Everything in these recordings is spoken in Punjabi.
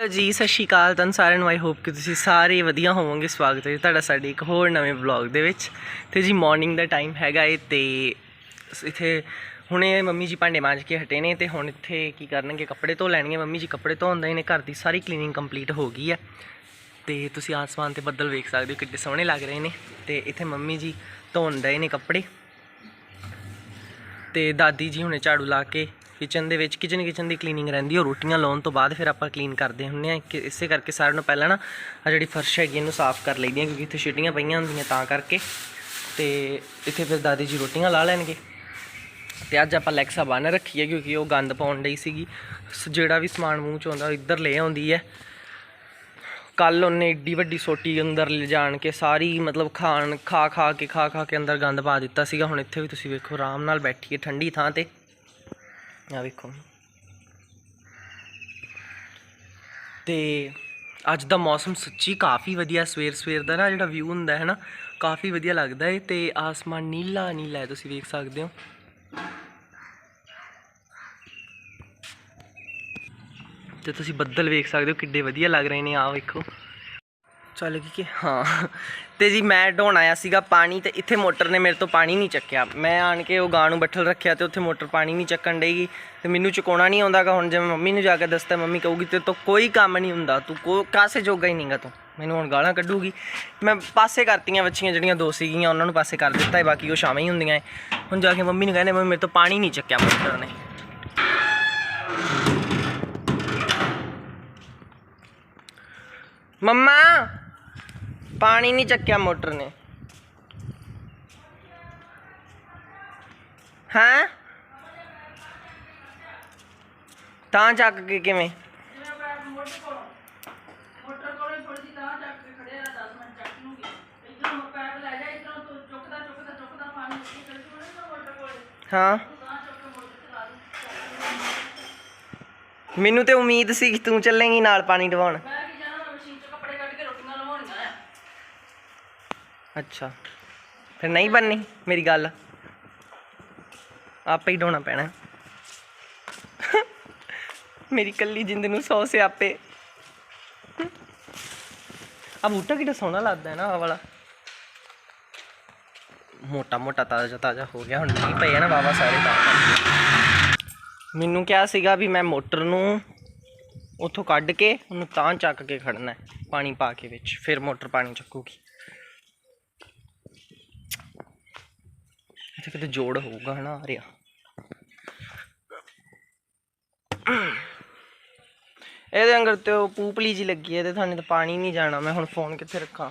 ਜੀ, ਸਤਿ ਸ਼੍ਰੀ ਅਕਾਲ ਤੁਹਾਨੂੰ ਸਾਰਿਆਂ ਨੂੰ। ਆਈ ਹੋਪ ਕਿ ਤੁਸੀਂ ਸਾਰੇ ਵਧੀਆ ਹੋਵੋਗੇ। ਸਵਾਗਤ ਹੈ ਜੀ ਤੁਹਾਡਾ ਸਾਡੇ ਇੱਕ ਹੋਰ ਨਵੇਂ ਵਲੌਗ ਦੇ ਵਿੱਚ। ਤੇ ਜੀ ਮਾਰਨਿੰਗ ਦਾ ਟਾਈਮ ਹੈਗਾ ਏ ਤੇ ਇੱਥੇ ਹੁਣੇ ਮੰਮੀ ਜੀ ਭਾਂਡੇ ਮਾਂਜ ਕੇ ਹਟੇ ਨੇ ਤੇ ਹੁਣ ਇੱਥੇ ਕੀ ਕਰਨਗੇ, ਕੱਪੜੇ ਧੋ ਲੈਣਗੇ। ਮੰਮੀ ਜੀ ਕੱਪੜੇ ਧੋਣ ਦੇ ਨੇ, ਘਰ ਦੀ ਸਾਰੀ ਕਲੀਨਿੰਗ ਕੰਪਲੀਟ ਹੋ ਗਈ ਹੈ ਤੇ ਤੁਸੀਂ ਆਸਮਾਨ ਤੇ ਬੱਦਲ ਵੇਖ ਸਕਦੇ ਹੋ ਕਿੰਨੇ ਸੋਹਣੇ ਲੱਗ ਰਹੇ ਨੇ। ਤੇ ਇੱਥੇ ਮੰਮੀ ਜੀ ਧੋਣ ਦੇ ਨੇ ਕੱਪੜੇ। ਤੇ ਦਾਦੀ ਜੀ ਹੁਣੇ ਝਾੜੂ ਲਾ ਕੇ ਕਿਚਨ ਦੇ ਵਿੱਚ ਕਿਚਨ ਕਿਚਨ ਦੀ ਕਲੀਨਿੰਗ ਰਹਿੰਦੀ ਹੈ ਰੋਟੀਆਂ ਲਾਉਣ ਤੋਂ ਬਾਅਦ ਫਿਰ ਆਪਾਂ ਕਲੀਨ ਕਰਦੇ ਹੁੰਨੇ ਆ ਕਿ ਇਸੇ ਕਰਕੇ ਸਾਰਿਆਂ ਨੂੰ ਪਹਿਲਾਂ ਨਾ ਆ ਜਿਹੜੀ ਫਰਸ਼ ਹੈਗੀ ਇਹਨੂੰ ਸਾਫ਼ ਕਰ ਲਈਦੀ ਹੈ, ਕਿਉਂਕਿ ਇੱਥੇ ਛਿਟੀਆਂ ਪਈਆਂ ਹੁੰਦੀਆਂ ਤਾਂ ਕਰਕੇ। ਤੇ ਇੱਥੇ ਫਿਰ ਦਾਦੀ ਜੀ ਰੋਟੀਆਂ ਲਾ ਲੈਣਗੇ। ਤੇ ਅੱਜ ਆਪਾਂ ਲੈਕਸਾ ਬੰਨ ਰੱਖੀ ਹੈ, ਕਿਉਂਕਿ ਉਹ ਗੰਦ ਪਾਉਣ ਡਈ ਸੀਗੀ। ਸ- ਜਿਹੜਾ ਵੀ ਸਮਾਨ ਮੂੰਹ ਚ ਆਉਂਦਾ, ਉਹ ਇੱਧਰ ਲੈ ਆਉਂਦੀ ਹੈ। ਕੱਲ ਉਹਨੇ ਏਡੀ ਵੱਡੀ ਸੋਟੀ ਅੰਦਰ ਲਿਜਾਣ ਕੇ ਸਾਰੀ, ਮਤਲਬ ਖਾਣ ਖਾ ਖਾ ਕੇ ਖਾ ਖਾ ਕੇ ਅੰਦਰ ਗੰਦ ਪਾ ਦਿੱਤਾ ਸੀਗਾ। ਹੁਣ ਇੱਥੇ ਵੀ ਤੁਸੀਂ ਵੇਖੋ, ਆਰਾਮ ਨਾਲ ਬੈਠੀਏ ਠੰਡੀ ਥਾਂ ਤੇ। ਆ ਵੇਖੋ। ਤੇ ਅੱਜ ਦਾ ਮੌਸਮ ਸੱਚੀ ਕਾਫੀ ਵਧੀਆ ਸਵੇਰ ਸਵੇਰ ਦਾ ਨਾ ਜਿਹੜਾ ਵਿਊ ਹੁੰਦਾ ਹੈ ਨਾ, ਕਾਫੀ ਵਧੀਆ ਲੱਗਦਾ ਹੈ ਤੇ ਆਸਮਾਨ ਨੀਲਾ ਨੀਲਾ ਹੈ, ਤੁਸੀਂ ਵੇਖ ਸਕਦੇ ਹੋ। ਤੇ ਤੁਸੀਂ ਬੱਦਲ ਵੇਖ ਸਕਦੇ ਹੋ ਕਿੱਡੇ ਵਧੀਆ ਲੱਗ ਰਹੇ ਨੇ ਆ ਵੇਖੋ। ਚੱਲ ਗਈ ਕਿ ਹਾਂ। ਤੇ ਜੀ ਮੈਂ ਢੋਣ ਆਇਆ ਸੀਗਾ ਪਾਣੀ ਤੇ ਇੱਥੇ ਮੋਟਰ ਨੇ ਮੇਰੇ ਤੋਂ ਪਾਣੀ ਨਹੀਂ ਚੱਕਿਆ। ਮੈਂ ਆਣ ਕੇ ਉਹ ਗਾਂ ਨੂੰ ਬੱਠਲ ਰੱਖਿਆ ਤੇ ਉੱਥੇ ਮੋਟਰ ਪਾਣੀ ਨਹੀਂ ਚੱਕਣ ਡੇਗੀ ਤੇ ਮੈਨੂੰ ਚੁਕਾਉਣਾ ਨਹੀਂ ਆਉਂਦਾਗਾ, ਹੁਣ ਜੇ ਮੈਂ ਮੰਮੀ ਨੂੰ ਜਾ ਕੇ ਦੱਸਤਾ, ਮੰਮੀ ਕਹੂਗੀ ਤੇ ਤੋਂ ਕੋਈ ਕੰਮ ਨਹੀਂ ਹੁੰਦਾ, ਤੂੰ ਕੋ ਕਾਸੇ ਜੋਗਾ ਹੀ ਨਹੀਂਗਾ ਤੂੰ। ਮੈਨੂੰ ਹੁਣ ਗਾਲਾਂ ਕੱਢੂਗੀ। ਮੈਂ ਪਾਸੇ ਕਰਤੀਆਂ ਬੱਚੀਆਂ ਜਿਹੜੀਆਂ ਦੋ ਸੀਗੀਆਂ, ਉਹਨਾਂ ਨੂੰ ਪਾਸੇ ਕਰ ਦਿੱਤਾ ਹੈ ਬਾਕੀ ਉਹ ਸ਼ਾਮਾਂ ਹੀ ਹੁੰਦੀਆਂ ਹੈ ਹੁਣ ਜਾ ਕੇ ਮੰਮੀ ਨੂੰ ਕਹਿੰਦੇ, ਮੰਮੀ ਮੇਰੇ ਤੋਂ ਪਾਣੀ ਨਹੀਂ ਚੱਕਿਆ ਮੋਟਰ ਨੇ। ਮੰਮਾ! ਪਾਣੀ ਨਹੀਂ ਚੱਕਿਆ ਮੋਟਰ ਨੇ। ਹਾਂ? ਤਾਂ ਚੱਕ ਕੇ ਕਿਵੇਂ? ਮੋਟਰ ਕੋਲੇ ਥੋੜੀ ਜਿਹੀ ਤਾਂ ਚੱਕ ਕੇ ਖੜਿਆ 10 ਮਿੰਟ ਚੱਕ ਲੂਗੀ। ਇਧਰੋਂ ਮੈਂ ਪੈਪ ਲੈ ਜਾ ਇਧਰੋਂ ਤੂੰ ਚੁੱਕਦਾ ਚੁੱਕਦਾ ਚੁੱਕਦਾ ਪਾਣੀ ਉੱਤੇ ਚੜ ਜੂਗਾ ਨਾ ਮੋਟਰ ਕੋਲੇ। ਹਾਂ। ਮੈਨੂੰ ਤੇ ਉਮੀਦ ਸੀ ਕਿ ਤੂੰ ਚੱਲੇਂਗੀ ਨਾਲ ਪਾਣੀ ਡਵਾਉਣ ਮੈਂ ਕੀ ਜਾਣਾ ਮੈਂ ਮਸ਼ੀਨ ਚੋਂ ਕੱਪੜੇ ਕੱਢ ਕੇ ਰੋਟੀਆਂ ਲਵਾਉਣੀਆਂ ਆ ਅੱਛਾ। ਫਿਰ ਨਹੀਂ ਬੰਨੀ ਮੇਰੀ ਗੱਲ। ਆਪੇ ਹੀ ਢੋਣਾ ਪੈਣਾ। ਮੇਰੀ ਕੱਲੀ ਜਿੰਦ ਨੂੰ ਸੌ ਸਿਆਪੇ। ਆ ਬੂਟਾ ਕਿੱਡਾ ਸੋਹਣਾ ਲੱਗਦਾ ਹੈ ਨਾ ਆ ਵਾਲਾ। ਮੋਟਾ ਮੋਟਾ ਤਾਜ਼ਾ ਤਾਜ਼ਾ ਹੋ ਗਿਆ, ਹੁਣ ਨਹੀਂ ਪਏ ਆ ਨਾ ਵਾਵਾ ਸਾਰੇ ਤਾਂ। ਮੈਨੂੰ ਕਿਹਾ ਸੀਗਾ ਵੀ ਮੈਂ ਮੋਟਰ ਨੂੰ ਉੱਥੋਂ ਕੱਢ ਕੇ ਉਹਨੂੰ ਤਾਂ ਚੱਕ ਕੇ ਖੜਨਾ ਹੈ, ਪਾਣੀ ਪਾ ਕੇ ਵਿੱਚ, ਫਿਰ ਮੋਟਰ ਪਾਣੀ ਚੱਕੂਗੀ। ਇੱਥੇ ਕਿਤੇ ਜੋੜ ਹੋਊਗਾ, ਹਨਾ ਆ ਰਿਹਾ ਇਹਦੇ ਅੰਦਰ ਤੇ ਉਹ ਪੂਪਲੀ ਜੀ ਲੱਗੀ ਹੈ ਤੇ ਤੁਹਾਨੂੰ ਤਾਂ ਪਾਣੀ ਨਹੀਂ ਜਾਣਾ, ਮੈਂ ਹੁਣ ਫੋਨ ਕਿੱਥੇ ਰੱਖਾਂ?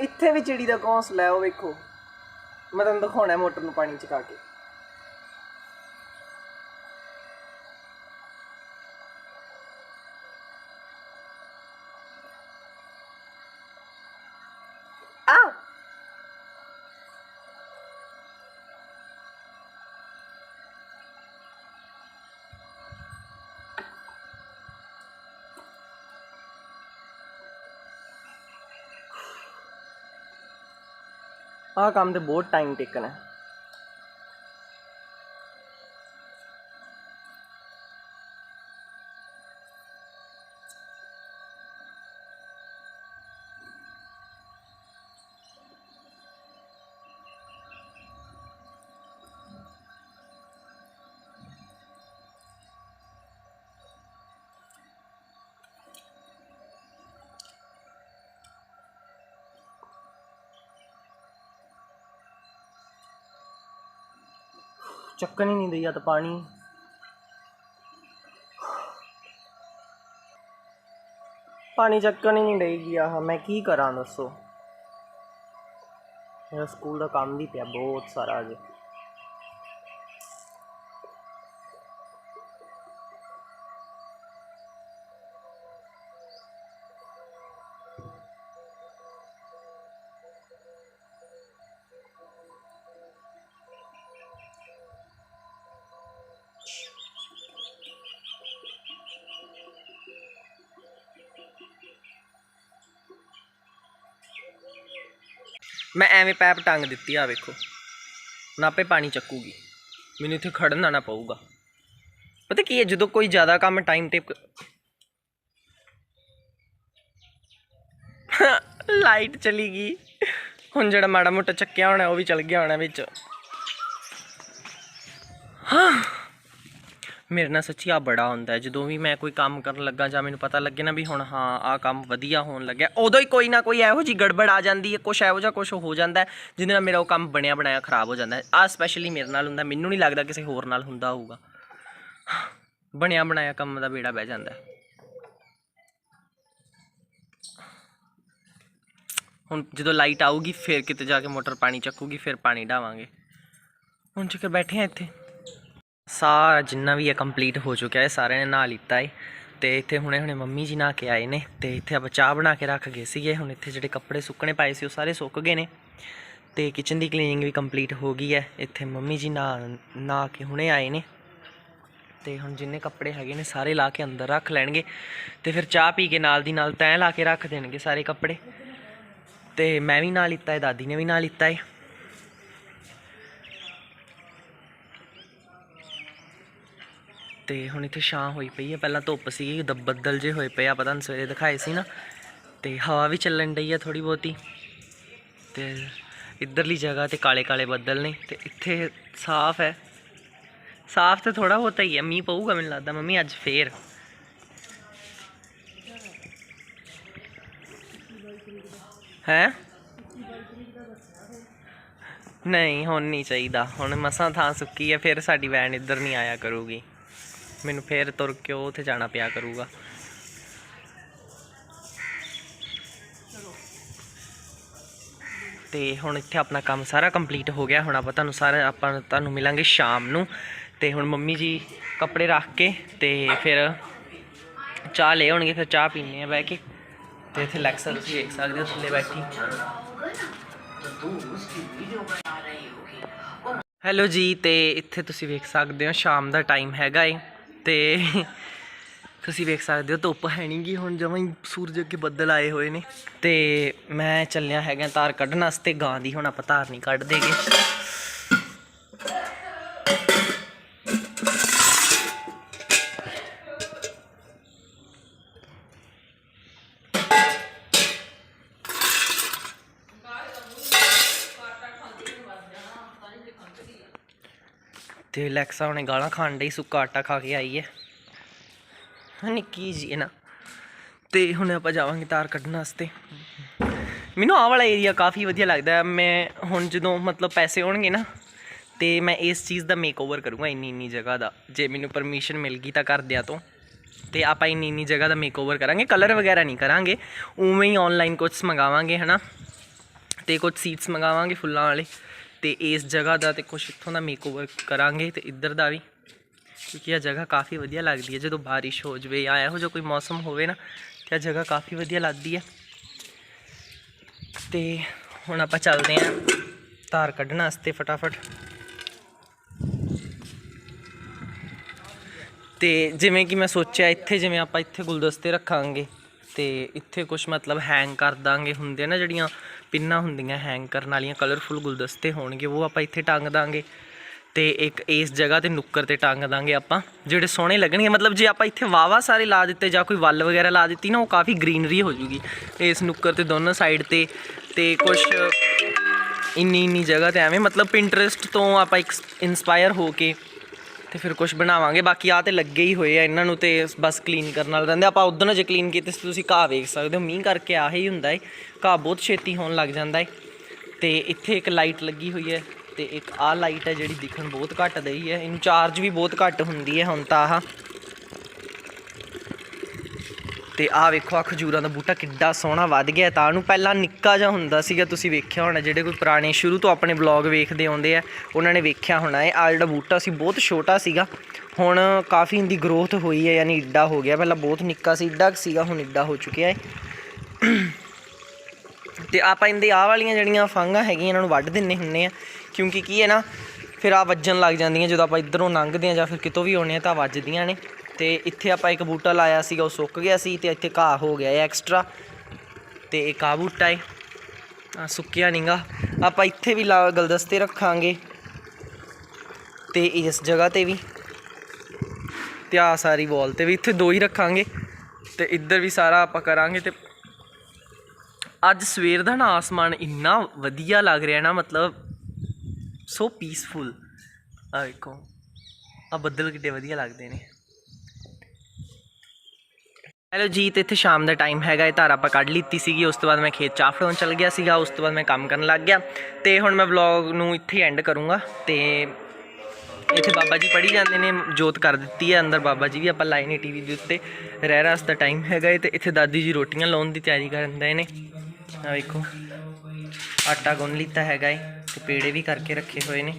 ਇੱਥੇ ਵੀ ਚਿੜੀ ਦਾ ਘੋਂਸਲਾ ਹੈ, ਉਹ ਵੇਖੋ। ਮੈਂ ਤੁਹਾਨੂੰ ਦਿਖਾਉਣਾ ਮੋਟਰ ਨੂੰ ਪਾਣੀ ਚਕਾ ਕੇ ਆ ਆਹ ਕੰਮ ਤੇ ਬਹੁਤ ਟਾਈਮ ਟੇਕਣਾ ਚੱਕਣ ਹੀ ਨਹੀਂ ਦਈਆ ਤਾਂ ਪਾਣੀ। ਪਾਣੀ ਚੱਕਣ ਹੀ ਨਹੀਂ ਡਈਗੀ ਆਹ, ਮੈਂ ਕੀ ਕਰਾਂ ਦੱਸੋ? ਮੇਰਾ ਸਕੂਲ ਦਾ ਕੰਮ ਵੀ ਪਿਆ, ਬਹੁਤ ਸਾਰਾ ਅਜੇ। ਮੈਂ ਐਵੇਂ ਪੈਪ ਟੰਗ ਦਿੱਤੀ ਆ ਵੇਖੋ। ਨਾ ਆਪੇ ਪਾਣੀ ਚੱਕੂਗੀ। ਮੈਨੂੰ ਇੱਥੇ ਖੜਨਾ ਨਾ ਪਊਗਾ। ਪਤਾ ਕੀ ਹੈ, ਜਦੋਂ ਕੋਈ ਜ਼ਿਆਦਾ ਕੰਮ ਟਾਈਮ ਤੇ ਲਾਈਟ ਚਲੀ ਗਈ। ਹੁਣ ਜਿਹੜਾ ਮਾੜਾ ਮੋਟਾ ਚੱਕਿਆ ਹੋਣਾ, ਉਹ ਵੀ ਚਲ ਗਿਆ ਹੋਣਾ ਵਿੱਚ। ਹਾਂ ਮੇਰੇ ਨਾਲ ਸੱਚੀ ਆ ਬੜਾ ਹੁੰਦਾ ਹੈ। ਜਦੋਂ ਵੀ ਮੈਂ ਕੋਈ ਕੰਮ ਕਰਨ ਲੱਗਾ ਜਾਂ ਮੈਨੂੰ ਪਤਾ ਲੱਗੇ ਨਾ ਵੀ ਹੁਣ ਹਾਂ ਆ ਕੰਮ ਵਧੀਆ ਹੋਣ ਲੱਗਿਆ, ਉਦੋਂ ਹੀ ਕੋਈ ਨਾ ਕੋਈ ਇਹੋ ਜੀ ਗੜਬੜ ਆ ਜਾਂਦੀ ਹੈ। ਕੁਛ ਇਹੋ ਜਿਹਾ ਕੁਛ ਹੋ ਜਾਂਦਾ ਜਿਹਦੇ ਨਾਲ ਮੇਰਾ ਉਹ ਕੰਮ ਬਣਿਆ ਬਣਾਇਆ ਖਰਾਬ ਹੋ ਜਾਂਦਾ ਹੈ। ਆ ਸਪੈਸ਼ਲੀ ਮੇਰੇ ਨਾਲ ਹੁੰਦਾ, ਮੈਨੂੰ ਨਹੀਂ ਲੱਗਦਾ ਕਿਸੇ ਹੋਰ ਨਾਲ ਹੁੰਦਾ ਹੋਊਗਾ। ਬਣਿਆ ਬਣਾਇਆ ਕੰਮ ਦਾ ਬੇੜਾ ਬਹਿ ਜਾਂਦਾ ਹੁਣ ਜਦੋਂ ਲਾਈਟ ਆਊਗੀ, ਫਿਰ ਕਿਤੇ ਜਾ ਕੇ ਮੋਟਰ ਪਾਣੀ ਚੱਕੂਗੀ, ਫਿਰ ਪਾਣੀ ਢਾਵਾਂਗੇ ਹੁਣ ਚੱਕਰ ਬੈਠੇ ਆ ਇੱਥੇ। ਸਾਰਾ ਜਿੰਨਾ ਵੀ ਹੈ ਕੰਪਲੀਟ ਹੋ ਚੁੱਕਿਆ ਹੈ ਸਾਰਿਆਂ ਨੇ ਨਹਾ ਲਿੱਤਾ ਹੈ ਤੇ ਇੱਥੇ ਹੁਣੇ ਹੁਣੇ ਮੰਮੀ ਜੀ ਨਹਾ ਕੇ ਆਏ ਨੇ। ਤੇ ਇੱਥੇ ਆਪਾਂ ਚਾਹ ਬਣਾ ਕੇ ਰੱਖ ਗਏ ਸੀਗੇ। ਹੁਣ ਇੱਥੇ ਜਿਹੜੇ ਕੱਪੜੇ ਸੁੱਕਣੇ ਪਾਏ ਸੀ ਉਹ ਸਾਰੇ ਸੁੱਕ ਗਏ ਨੇ। ਤੇ ਕਿਚਨ ਦੀ ਕਲੀਨਿੰਗ ਵੀ ਕੰਪਲੀਟ ਹੋ ਗਈ ਹੈ। ਇੱਥੇ ਮੰਮੀ ਜੀ ਨਹਾ ਨਹਾ ਕੇ ਹੁਣੇ ਆਏ ਨੇ। ਤੇ ਹੁਣ ਜਿੰਨੇ ਕੱਪੜੇ ਹੈਗੇ ਨੇ ਸਾਰੇ ਲਾ ਕੇ ਅੰਦਰ ਰੱਖ ਲੈਣਗੇ। ਤੇ ਫਿਰ ਚਾਹ ਪੀ ਕੇ ਨਾਲ ਦੀ ਨਾਲ ਤੈਅ ਲਾ ਕੇ ਰੱਖ ਦੇਣਗੇ ਸਾਰੇ ਕੱਪੜੇ। ਤੇ ਮੈਂ ਵੀ ਨਾਲ ਲਿੱਤਾ ਹੈ ਦਾਦੀ ਨੇ ਵੀ ਨਾਲ ਲਿੱਤਾ ਹੈ ਤੇ ਹੁਣ ਇੱਥੇ ਛਾਂ ਹੋਈ ਪਈ ਹੈ ਪਹਿਲਾਂ ਧੁੱਪ ਸੀ ਦ ਬੱਦਲ ਜੇ ਹੋਏ ਪਏ ਆ ਪਤਾ ਨਹੀਂ ਸਵੇਰੇ ਦਿਖਾਏ ਸੀ ਨਾ। ਤੇ ਹਵਾ ਵੀ ਚੱਲਣ ਡਈ ਆ ਥੋੜੀ ਬਹੁਤੀ। ਤੇ ਇੱਧਰਲੀ ਜਗ੍ਹਾ ਤੇ ਕਾਲੇ ਕਾਲੇ ਬੱਦਲ ਨੇ ਤੇ ਇੱਥੇ ਸਾਫ਼ ਹੈ। ਸਾਫ਼ ਤੇ ਥੋੜਾ ਬਹੁਤਾ ਹੀ ਹੈ, ਮੀਂਹ ਪਊਗਾ ਮੈਨੂੰ ਲੱਗਦਾ। ਮੰਮੀ, ਅੱਜ ਫੇਰ। ਹੈ? ਨਹੀਂ, ਹੁਣ ਨਹੀਂ ਚਾਹੀਦਾ। ਹੁਣ ਮਸਾਂ ਥਾਂ ਸੁੱਕੀ ਹੈ ਫਿਰ ਸਾਡੀ ਵੈਨ ਇੱਧਰ ਨਹੀਂ ਆਇਆ ਕਰੂਗੀ। ਮੈਨੂੰ ਫੇਰ ਤੁਰ ਕੇ ਉਹ ਉੱਥੇ ਜਾਣਾ ਪਿਆ ਕਰੂਗਾ। ਤੇ ਹੁਣ ਇੱਥੇ ਆਪਣਾ ਕੰਮ ਸਾਰਾ ਕੰਪਲੀਟ ਹੋ ਗਿਆ। ਹੁਣ ਆਪਾਂ ਤੁਹਾਨੂੰ ਸਾਰਾ ਆਪਾਂ ਤੁਹਾਨੂੰ ਮਿਲਾਂਗੇ ਸ਼ਾਮ ਨੂੰ। ਤੇ ਹੁਣ ਮੰਮੀ ਜੀ ਕੱਪੜੇ ਰੱਖ ਕੇ ਤੇ ਫਿਰ ਚਾਹ ਲੈ ਆਉਣਗੇ, ਫਿਰ ਚਾਹ ਪੀਣੇ ਆ ਬਹਿ ਕੇ। ਤੇ ਇੱਥੇ ਲੈਕਸਾ ਤੁਸੀਂ ਵੇਖ ਸਕਦੇ ਹੋ ਥੱਲੇ ਬੈਠੀ। ਹੈਲੋ ਜੀ, ਤੇ ਇੱਥੇ ਤੁਸੀਂ ਵੇਖ ਸਕਦੇ ਹੋ ਸ਼ਾਮ ਦਾ ਟਾਈਮ ਹੈਗਾ ਏ। ਤੇ ਤੁਸੀਂ ਵੇਖ ਸਕਦੇ ਹੋ ਧੁੱਪ ਹੈ ਨੀ ਗੀ, ਹੁਣ ਜਮਾਂ ਹੀ ਸੂਰਜ ਅੱਗੇ ਬੱਦਲ ਆਏ ਹੋਏ ਨੇ। ਤੇ ਮੈਂ ਚੱਲਿਆ ਹੈਗਾ ਤਾਰ ਕੱਢਣ ਵਾਸਤੇ, ਗਾਂ ਦੀ ਹੁਣ ਆਪਾਂ ਤਾਰ ਨਹੀਂ ਕੱਢ ਦੇਗੇ। ਤੇ ਲੈਕਸਾ ਹੁਣੇ ਗਾਲਾਂ ਖਾਣ ਡਈ, ਸੁੱਕਾ ਆਟਾ ਖਾ ਕੇ ਆਈ ਹੈ ਹਾਂ, ਨਿੱਕੀ ਜੀ ਹੈ ਨਾ। ਤੇ ਹੁਣ ਆਪਾਂ ਜਾਵਾਂਗੇ ਤਾਰ ਕੱਢਣ ਵਾਸਤੇ। ਮੈਨੂੰ ਆਹ ਵਾਲਾ ਏਰੀਆ ਕਾਫੀ ਵਧੀਆ ਲੱਗਦਾ ਹੈ। ਮੈਂ ਹੁਣ ਜਦੋਂ ਮਤਲਬ ਪੈਸੇ ਹੋਣਗੇ ਨਾ, ਤੇ ਮੈਂ ਇਸ ਚੀਜ਼ ਦਾ ਮੇਕਓਵਰ ਕਰੂੰਗਾ ਇੰਨੀ ਇੰਨੀ ਜਗ੍ਹਾ ਦਾ। ਜੇ ਮੈਨੂੰ ਪਰਮਿਸ਼ਨ ਮਿਲ ਗਈ ਤਾਂ ਘਰਦਿਆਂ ਤੋਂ। ਤੇ ਆਪਾਂ ਇੰਨੀ ਇੰਨੀ ਜਗ੍ਹਾ ਦਾ ਮੇਕਓਵਰ ਕਰਾਂਗੇ। ਕਲਰ ਵਗੈਰਾ ਨਹੀਂ ਕਰਾਂਗੇ। ਉਵੇਂ ਹੀ ਆਨਲਾਈਨ ਕੁਝ ਮੰਗਾਵਾਂਗੇ, ਹਨਾ। ਤੇ ਕੁਝ ਸੀਟਸ ਮੰਗਾਵਾਂਗੇ ਫੁੱਲਾਂ ਵਾਲੇ। ਤੇ ਇਸ ਜਗ੍ਹਾ ਦਾ ਤੇ ਕੁਝ ਇੱਥੋਂ ਦਾ ਮੇਕਓਵਰ ਕਰਾਂਗੇ ਤੇ ਇੱਧਰ ਦਾ ਵੀ, ਕਿਉਂਕਿ ਇਹ ਜਗ੍ਹਾ ਕਾਫੀ ਵਧੀਆ ਲੱਗਦੀ ਹੈ, ਜਦੋਂ ਬਾਰਿਸ਼ ਹੋ ਜਵੇ ਜਾਂ ਇਹੋ ਜਿਹਾ ਕੋਈ ਮੌਸਮ ਹੋਵੇ ਨਾ, ਤੇ ਇਹ ਜਗ੍ਹਾ ਕਾਫੀ ਵਧੀਆ ਲੱਗਦੀ ਹੈ। ਤੇ ਹੁਣ ਆਪਾਂ ਚੱਲਦੇ ਆਂ ਧਾਰ ਕੱਢਣ ਵਾਸਤੇ ਫਟਾਫਟ। ਤੇ ਜਿਵੇਂ ਕਿ ਮੈਂ ਸੋਚਿਆ, ਇੱਥੇ ਜਿਵੇਂ ਆਪਾਂ ਇੱਥੇ ਗੁਲਦਸਤੇ ਰੱਖਾਂਗੇ, ਤੇ ਇੱਥੇ ਕੁਝ ਮਤਲਬ ਹੈਂਗ ਕਰ ਦਾਂਗੇ ਹੁੰਦੇ ਨਾ, ਜਿਹੜੀਆਂ ਪਿੰਨਾਂ ਹੁੰਦੀਆਂ ਹੈਂਗ ਕਰਨ ਵਾਲੀਆਂ ਕਲਰਫੁਲ ਗੁਲਦਸਤੇ ਹੋਣਗੇ, ਉਹ ਆਪਾਂ ਇੱਥੇ ਟੰਗ ਦਾਂਗੇ ਤੇ ਇੱਕ ਇਸ ਜਗ੍ਹਾ ਤੇ ਨੁੱਕਰ ਤੇ ਟੰਗ ਦਾਂਗੇ ਆਪਾਂ, ਜਿਹੜੇ ਸੋਹਣੇ ਲੱਗਣਗੇ, ਮਤਲਬ ਜੇ ਆਪਾਂ ਇੱਥੇ ਵਾਵਾ ਸਾਰੇ ਲਾ ਦਿੱਤੇ ਜਾਂ ਕੋਈ ਵੱਲ ਵਗੈਰਾ ਲਾ ਦਿੱਤੀ ਨਾ, ਉਹ ਕਾਫੀ ਗ੍ਰੀਨਰੀ ਹੋ ਜੂਗੀ। ਇਸ ਨੁੱਕਰ ਤੇ ਦੋਨੋਂ ਸਾਈਡ ਤੇ ਤੇ ਕੁਝ ਇੰਨੀ ਇੰਨੀ ਜਗ੍ਹਾ ਤੇ ਐਵੇਂ, ਮਤਲਬ ਪਿੰਟਰਸਟ ਤੋਂ ਆਪਾਂ ਇੱਕ ਇਨਸਪਾਇਰ ਹੋ ਕੇ ਤੇ ਫਿਰ ਕੁਝ ਬਣਾਵਾਂਗੇ। ਬਾਕੀ ਆ ਤੇ ਲੱਗੇ ਹੀ ਹੋਏ ਆ, ਇਹਨਾਂ ਨੂੰ ਤੇ ਬਸ ਕਲੀਨ ਕਰਨ ਨਾਲ ਰਹਿੰਦੇ ਆਪਾਂ ਉਦੋਂ ਜੇ ਕਲੀਨ ਕੀਤੇ ਸੀ, ਤੁਸੀਂ ਘਾਹ ਵੇਖ ਸਕਦੇ ਹੋ। ਮੀਂਹ ਕਰਕੇ ਆਹੀ ਹੁੰਦਾ ਹੈ ਘਾਹ ਬਹੁਤ ਛੇਤੀ ਹੋਣ ਲੱਗ ਜਾਂਦਾ ਹੈ ਤੇ ਇੱਥੇ ਇੱਕ ਲਾਈਟ ਲੱਗੀ ਹੋਈ ਹੈ ਤੇ ਇੱਕ ਆਹ ਲਾਈਟ ਹੈ ਜਿਹੜੀ ਦਿਖਣ ਬਹੁਤ ਘੱਟ ਦਈ ਹੈ ਇਹਨੂੰ ਚਾਰਜ ਵੀ ਬਹੁਤ ਘੱਟ ਹੁੰਦੀ ਹੈ ਹੁਣ ਤਾਂ ਆਹ। ਤੇ ਆਹ ਵੇਖੋ ਆ ਖਜੂਰਾਂ ਦਾ ਬੂਟਾ ਕਿੱਡਾ ਸੋਹਣਾ ਵੱਧ ਗਿਆ। ਤਾਂ ਉਹਨੂੰ ਪਹਿਲਾਂ ਨਿੱਕਾ ਜਿਹਾ ਹੁੰਦਾ ਸੀਗਾ, ਤੁਸੀਂ ਵੇਖਿਆ ਹੋਣਾ, ਜਿਹੜੇ ਕੋਈ ਪੁਰਾਣੇ ਸ਼ੁਰੂ ਤੋਂ ਆਪਣੇ ਵਲੌਗ ਵੇਖਦੇ ਆਉਂਦੇ ਆ, ਉਹਨਾਂ ਨੇ ਵੇਖਿਆ ਹੋਣਾ ਹੈ ਆ ਜਿਹੜਾ ਬੂਟਾ ਸੀ, ਬਹੁਤ ਛੋਟਾ ਸੀਗਾ। ਹੁਣ ਕਾਫੀ ਇਹਦੀ ਗਰੋਥ ਹੋਈ ਹੈ, ਯਾਨੀ ਇੱਡਾ ਹੋ ਗਿਆ। ਪਹਿਲਾਂ ਬਹੁਤ ਨਿੱਕਾ ਸੀ, ਇੱਡਾ ਸੀਗਾ, ਹੁਣ ਇੱਡਾ ਹੋ ਚੁੱਕਿਆ ਹੈ। ਤੇ ਆਪਾਂ ਇਹਦੇ ਆਹ ਵਾਲੀਆਂ ਜਿਹੜੀਆਂ ਫੰਗਾਂ ਹੈਗੀਆਂ, ਇਹਨਾਂ ਨੂੰ ਵੱਢ ਦਿੰਨੇ ਹੁੰਨੇ ਆ, ਕਿਉਂਕਿ ਕੀ ਹੈ ਨਾ, ਫਿਰ ਆ ਵੱਜਣ ਲੱਗ ਜਾਂਦੀਆਂ, ਜਦੋਂ ਆਪਾਂ ਇਧਰੋਂ ਲੰਘਦੇ ਆ ਜਾਂ ਫਿਰ ਕਿਤੋਂ ਵੀ ਆਉਂਦੇ ਆ, ਤਾਂ ਵੱਜਦੀਆਂ ਨੇ। ਤੇ ਇੱਥੇ ਆਪਾਂ ਇੱਕ ਬੂਟਾ ਲਾਇਆ ਸੀਗਾ, ਉਹ ਸੁੱਕ ਗਿਆ ਸੀ ਤੇ ਇੱਥੇ ਘਾਹ ਹੋ ਗਿਆ ਹੈ ਐਕਸਟਰਾ ਤੇ ਇੱਕ ਆ ਬੂਟਾ ਹੈ ਆ ਸੁੱਕਿਆ ਨਹੀਂਗਾ ਆਪਾਂ ਇੱਥੇ ਵੀ ਲਾ, ਗਲਦਸਤੇ ਰੱਖਾਂਗੇ ਤੇ ਇਸ ਜਗ੍ਹਾ ਤੇ ਵੀ। ਤੇ ਆ ਸਾਰੀ ਵਾਲ ਤੇ ਵੀ ਇੱਥੇ ਦੋ ਹੀ ਰੱਖਾਂਗੇ ਤੇ ਇੱਧਰ ਵੀ ਸਾਰਾ ਆਪਾਂ ਕਰਾਂਗੇ ਤੇ ਅੱਜ ਸਵੇਰ ਦਾ ਨਾ ਆਸਮਾਨ ਇੰਨਾ ਵਧੀਆ ਲੱਗ ਰਿਹਾ ਨਾ, ਮਤਲਬ ਸੋ ਪੀਸਫੁਲ ਆ ਵੇਖੋ ਆ ਬੱਦਲ ਕਿੱਡੇ ਵਧੀਆ ਲੱਗਦੇ ਨੇ। ਹੈਲੋ ਜੀ, ਤੇ ਇੱਥੇ ਸ਼ਾਮ ਦਾ ਟਾਈਮ ਹੈਗਾ, ਇਹ ਧਾਰ ਆਪਾਂ ਕੱਢ ਲਿੱਤੀ ਸੀਗੀ, ਉਸ ਤੋਂ ਬਾਅਦ ਮੈਂ ਖੇਤ ਚਾਹ ਫੜਾਉਣ ਚਲ ਗਿਆ ਸੀਗਾ, ਉਸ ਤੋਂ ਬਾਅਦ ਮੈਂ ਕੰਮ ਕਰਨ ਲੱਗ ਗਿਆ। ਤੇ ਹੁਣ ਮੈਂ ਵਲੌਗ ਨੂੰ ਇੱਥੇ ਐਂਡ ਕਰੂੰਗਾ, ਤੇ ਇੱਥੇ ਬਾਬਾ ਜੀ ਪੜੀ ਜਾਂਦੇ ਨੇ, ਜੋਤ ਕਰ ਦਿੱਤੀ ਹੈ ਅੰਦਰ ਬਾਬਾ ਜੀ ਵੀ ਆਪਾਂ ਲਾਏ ਨੇ ਟੀਵੀ ਦੇ ਉੱਤੇ। ਰਹਿ ਰਾਸ ਦਾ ਟਾਈਮ ਹੈਗਾ ਏ ਤੇ ਇੱਥੇ ਦਾਦੀ ਜੀ ਰੋਟੀਆਂ ਲਾਉਣ ਦੀ ਤਿਆਰੀ ਕਰਨ ਦੇ ਨੇ। ਆ ਵੇਖੋ, ਆਟਾ ਗੁੰਨ ਲਿੱਤਾ ਹੈਗਾ ਏ ਤੇ ਪੇੜੇ ਵੀ ਕਰਕੇ ਰੱਖੇ ਹੋਏ ਨੇ।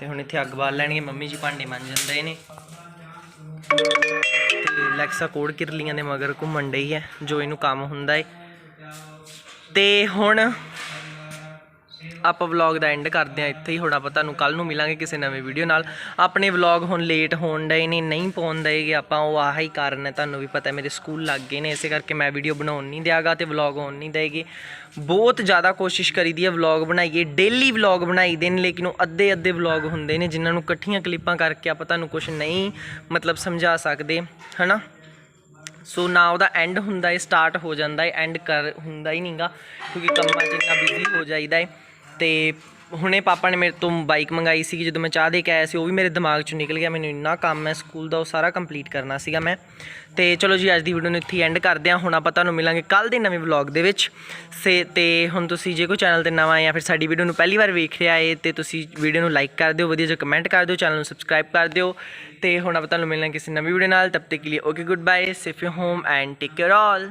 ਤੇ ਹੁਣ ਇੱਥੇ ਅੱਗ ਬਾਲ ਲੈਣਗੇ, ਮੰਮੀ ਜੀ ਭਾਂਡੇ ਮੰਨ ਜਾਂਦੇ ਨੇ। ਲੈਕਸਾ ਕੋਡ ਕਿਰਲੀਆਂ ਦੇ ਮਗਰ ਘੁੰਮਣ ਡਈ ਹੈ, ਜੋ ਇਹਨੂੰ ਕੰਮ ਹੁੰਦਾ ਏ। ਤੇ ਹੁਣ ਆਪਾਂ ਵਲੌਗ ਦਾ ਐਂਡ ਕਰਦੇ ਆ ਇੱਥੇ ਹੀ। ਹੁਣ ਆਪਾਂ ਤੁਹਾਨੂੰ ਕੱਲ ਨੂੰ ਮਿਲਾਂਗੇ ਕਿਸੇ ਨਵੇਂ ਵੀਡੀਓ ਨਾਲ। ਆਪਣੇ ਵਲੌਗ ਹੁਣ ਲੇਟ ਹੋਣ ਡਏ ਨੇ, ਨਹੀਂ ਪਾਉਣ ਦਏਗੇ ਆਪਾਂ, ਉਹ ਆਹ ਹੀ ਕਾਰਨ ਹੈ, ਤੁਹਾਨੂੰ ਵੀ ਪਤਾ ਮੇਰੇ ਸਕੂਲ ਲੱਗ ਗਏ ਨੇ, ਇਸੇ ਕਰਕੇ ਮੈਂ ਵੀਡੀਓ ਬਣਾਉਣ ਨਹੀਂ ਦਿਆਗਾ ਤੇ ਵਲੌਗ ਹੋਣ ਨਹੀਂ ਦੇਗੇ। ਬਹੁਤ ਜ਼ਿਆਦਾ ਕੋਸ਼ਿਸ਼ ਕਰੀਦੀ ਹੈ ਵਲੌਗ ਬਣਾਈਏ ਡੇਲੀ ਵਲੌਗ ਬਣਾਈਦੇ ਨੇ, ਲੇਕਿਨ ਉਹ ਅੱਧੇ ਅੱਧੇ ਵਲੌਗ ਹੁੰਦੇ ਨੇ, ਜਿਨ੍ਹਾਂ ਨੂੰ ਇਕੱਠੀਆਂ ਕਲਿੱਪਾਂ ਕਰਕੇ ਆਪਾਂ ਤੁਹਾਨੂੰ ਕੁਝ ਨਹੀਂ, ਮਤਲਬ ਸਮਝਾ ਸਕਦੇ, ਹਨਾ? ਸੋ ਨਾ ਉਹਦਾ ਐਂਡ ਹੁੰਦਾ ਹੈ ਸਟਾਰਟ ਹੋ ਜਾਂਦਾ ਹੈ ਐਂਡ ਕਰ ਹੁੰਦਾ ਹੀ ਨਹੀਂਗਾ ਕਿਉਂਕਿ ਕੰਮਾਂ 'ਚ ਇੰਨਾ ਬਿਜ਼ੀ ਹੋ ਜਾਈਦਾ ਹੈ। ਤੇ ਹੁਣੇ ਪਾਪਾ ਨੇ ਮੇਰੇ ਤੋਂ ਬਾਈਕ ਮੰਗਾਈ ਸੀ ਜਦੋਂ ਮੈਂ ਚਾਹ ਦੇ ਕੇ ਆਇਆ ਸੀ, ਉਹ ਵੀ ਮੇਰੇ ਦਿਮਾਗ 'ਚੋਂ ਨਿਕਲ ਗਿਆ, ਮੈਨੂੰ ਇੰਨਾ ਕੰਮ ਹੈ, ਸਕੂਲ ਦਾ ਉਹ ਸਾਰਾ ਕੰਪਲੀਟ ਕਰਨਾ ਸੀਗਾ ਮੈਂ। ਤੇ ਚਲੋ ਜੀ, ਅੱਜ ਦੀ ਵੀਡੀਓ ਨੂੰ ਇੱਥੇ ਐਂਡ ਕਰਦੇ ਹਾਂ, ਹੁਣ ਆਪਾਂ ਤੁਹਾਨੂੰ ਮਿਲਾਂਗੇ ਕੱਲ ਦੇ ਨਵੇਂ ਵਲੌਗ ਦੇ ਵਿੱਚ। ਸੇ, ਤੇ ਹੁਣ ਤੁਸੀਂ ਜੇ ਕੋਈ ਚੈਨਲ ਤੇ ਨਵਾਂ ਆਏ ਜਾਂ ਫਿਰ ਸਾਡੀ ਵੀਡੀਓ ਨੂੰ ਪਹਿਲੀ ਵਾਰ ਵੇਖ ਰਿਹਾ ਏ ਤੇ ਤੁਸੀਂ ਵੀਡੀਓ ਨੂੰ ਲਾਈਕ ਕਰ ਦਿਓ, ਵਧੀਆ ਜਿਹਾ ਕਮੈਂਟ ਕਰ ਦਿਓ ਚੈਨਲ ਨੂੰ ਸਬਸਕ੍ਰਾਈਬ ਕਰ ਦਿਓ। ਤੇ ਹੁਣ ਆਪਾਂ ਤੁਹਾਨੂੰ ਮਿਲਾਂਗੇ ਕਿਸੇ ਨਵੀਂ ਵੀਡੀਓ ਨਾਲ, ਤਬ ਤੱਕ ਕੇ ਲਈ okay goodbye see you home and take care all